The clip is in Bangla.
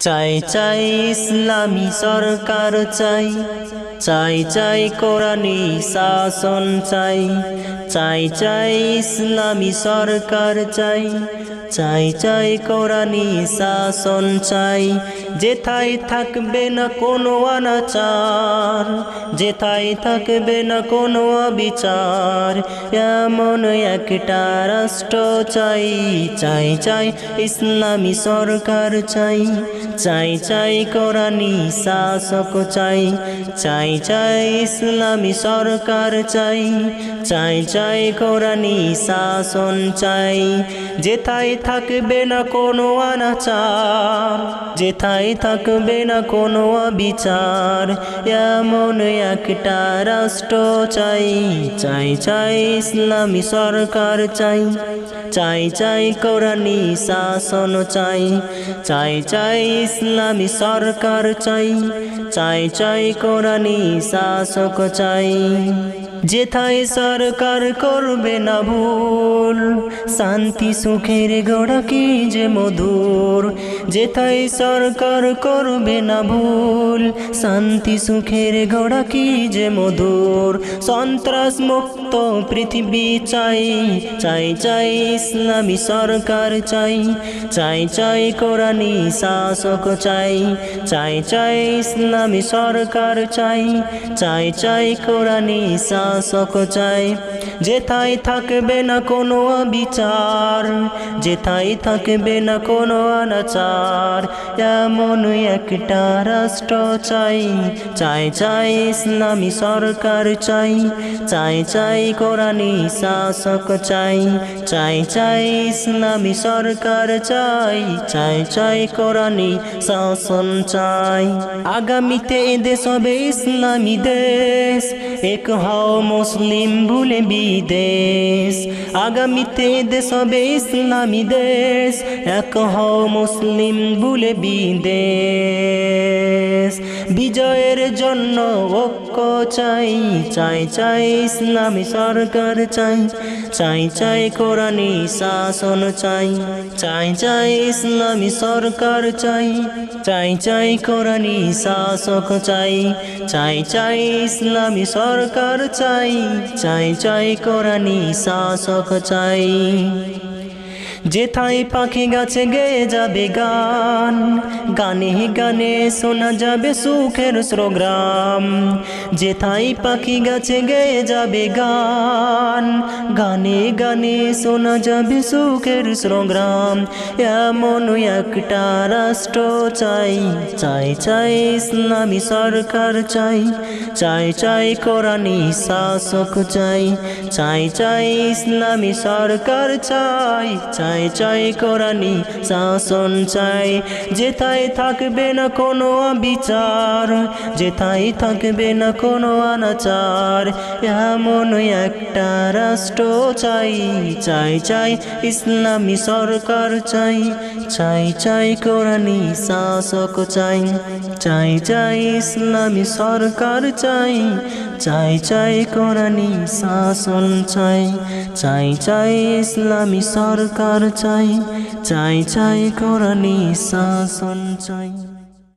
চাই চাই ইসলামী সরকার চাই চাই চাই কোরআনি শাসন চাই চাই চাই ইসলামী সরকার চাই চাই চাই কোরআনি শাসন চাই। যেথায় থাকবে না কোনো অনাচার, যেথায় থাকবে না কোনো অবিচার, এমন একটা রাষ্ট্র চাই চাই চাই ইসলামী সরকার চাই। চাই চাই কোরআনি শাসক চাই। চাই চাই ইসলামী সরকার চাই। চাই চাই কোরআনি শাসন চাই। যেথায় থাকবে না কোনো অনাচার যেথায় থাকবে না কোনো বিচার এমন একটা রাষ্ট্র চাই চাই চাই ইসলামী সরকার চাই। চাই চাই কোরআনি শাসন চাই। চাই চাই ইসলামী সরকার চাই। চাই চাই কোরআনি শাসক চাই। যেথায় সরকার করবে না ভুল, শান্তি সুখের গোড়া কি যে মধুর? যেথায় সরকার করবে না ভুল, শান্তি সুখের গোড়া কি যে মধুর? সন্ত্রাস মুক্ত পৃথিবী চাই চাই চাই ইসলামী সরকার চাই চাই চাই কোরআনি শাসক চাই চাই চাই ইসলামী সরকার চাই চাই চাই কোরআনি শাসক চাই। যেথায় থাকবে না কোনো বিচার, যেথায় থাকবে না কোনো অনাচার এমন একটা রাষ্ট্র চাই। চাই চাই ইসলামী সরকার চাই। চাই চাই কোরআনি শাসক চাই। চাই চাই ইসলামী সরকার চাই। চাই চাই কোরআনি শাসন চাই। আগামীতে এদেশ হবে ইসলামী দেশ। এক হও মুসলিম ভুলে বিদেশ। আগামীতে দেশ হবে ইসলামী দেশ। এক হও মুসলিম ভুলে বিদেশ। বিজয়ের জন্য ঐক্য চাই চাই চাই, ইসলামী সরকার চাই। চাই চাই কোরআনি শাসন চাই চাই চাই ইসলামী সরকার চাই চাই চাই কোরআনি শাসক চাই চাই চাই ইসলামী সরকার চাই চাই চাই কোরআনি শাসক চাই। যেথায় পাখি গাছে গেয়ে যাবে গান, গানে গানে শোনা যাবে সুখের শ্রোগ্রাম যেথায় পাখি গাছে গেয়ে যাবে গান, গানে গানে শোনা যাবে সুখের শ্রোগ্রাম এমন একটা রাষ্ট্র চাই চাই চাই ইসলামী সরকার চাই চাই চাই কোরআনি শাসক চাই চাই চাই ইসলামী সরকার চাই চাই চাই চাই করানি শাসন চাই। যেথায় থাকবে না কোনো বিচার যেথায় থাকবে না কোনো অনাচার, এমন একটা রাষ্ট্র চাই চাই চাই ইসলামী সরকার চাই চাই চাই কোরআনি শাসক চাই। চাই চাই ইসলামী সরকার চাই চাই চাই কোরআনি শাসন চাই চাই চাই ইসলামী সরকার চাই চাই চাই কোরআনি শাসন চাই।